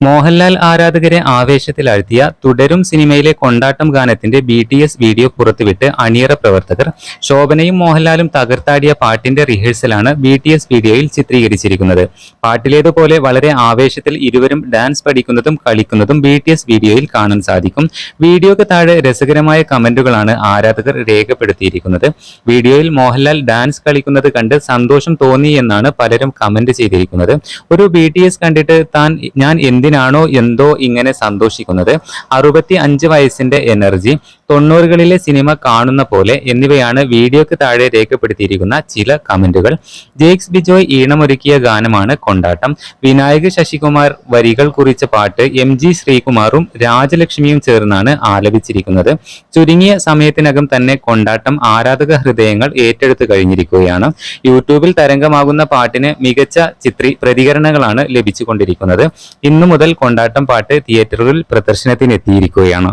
മോഹൻലാൽ ആരാധകരെ ആവേശത്തിലാഴ്ത്തിയ തുടരും സിനിമയിലെ കൊണ്ടാട്ടം ഗാനത്തിന്റെ ബി ടി എസ് വീഡിയോ പുറത്തുവിട്ട് അണിയറ പ്രവർത്തകർ ശോഭനയും മോഹൻലാലും തകർത്താടിയ പാട്ടിന്റെ റിഹേഴ്സലാണ് ബി ടി എസ് വീഡിയോയിൽ ചിത്രീകരിച്ചിരിക്കുന്നത്. പാട്ടിലേതുപോലെ വളരെ ആവേശത്തിൽ ഇരുവരും ഡാൻസ് പഠിക്കുന്നതും കളിക്കുന്നതും ബി ടി എസ് വീഡിയോയിൽ കാണാൻ സാധിക്കും. വീഡിയോക്ക് താഴെ രസകരമായ കമന്റുകളാണ് ആരാധകർ രേഖപ്പെടുത്തിയിരിക്കുന്നത്. വീഡിയോയിൽ മോഹൻലാൽ ഡാൻസ് കളിക്കുന്നത് കണ്ട് സന്തോഷം തോന്നി എന്നാണ് പലരും കമന്റ് ചെയ്തിരിക്കുന്നത്. ഒരു ബി കണ്ടിട്ട് താൻ ഞാൻ എന്തിനാണോ എന്തോ ഇങ്ങനെ സന്തോഷിക്കുന്നത്? അറുപത്തി അഞ്ച് വയസ്സിന്റെ എനർജി തൊണ്ണൂറുകളിലെ സിനിമ കാണുന്ന പോലെ എന്നിവയാണ് വീഡിയോക്ക് താഴെ രേഖപ്പെടുത്തിയിരിക്കുന്ന ചില കമന്റുകൾ. ജേക്സ് ബിജോയ് ഈണമൊരുക്കിയ ഗാനമാണ് കൊണ്ടാട്ടം. വിനായക് ശശികുമാർ വരികൾ കുറിച്ച പാട്ട് എം ജി ശ്രീകുമാറും രാജലക്ഷ്മിയും ചേർന്നാണ് ആലപിച്ചിരിക്കുന്നത്. ചുരുങ്ങിയ സമയത്തിനകം തന്നെ കൊണ്ടാട്ടം ആരാധക ഹൃദയങ്ങൾ ഏറ്റെടുത്തു കഴിഞ്ഞിരിക്കുകയാണ്. യൂട്യൂബിൽ തരംഗമാകുന്ന പാട്ടിന് മികച്ച ചിത്രീ പ്രതികരണങ്ങളാണ് ലഭിച്ചുകൊണ്ടിരിക്കുന്നത്. ഇന്നു മുതൽ കൊണ്ടാട്ടം പാട്ട് തിയേറ്ററുകളിൽ പ്രദർശനത്തിനെത്തിയിരിക്കുകയാണ്.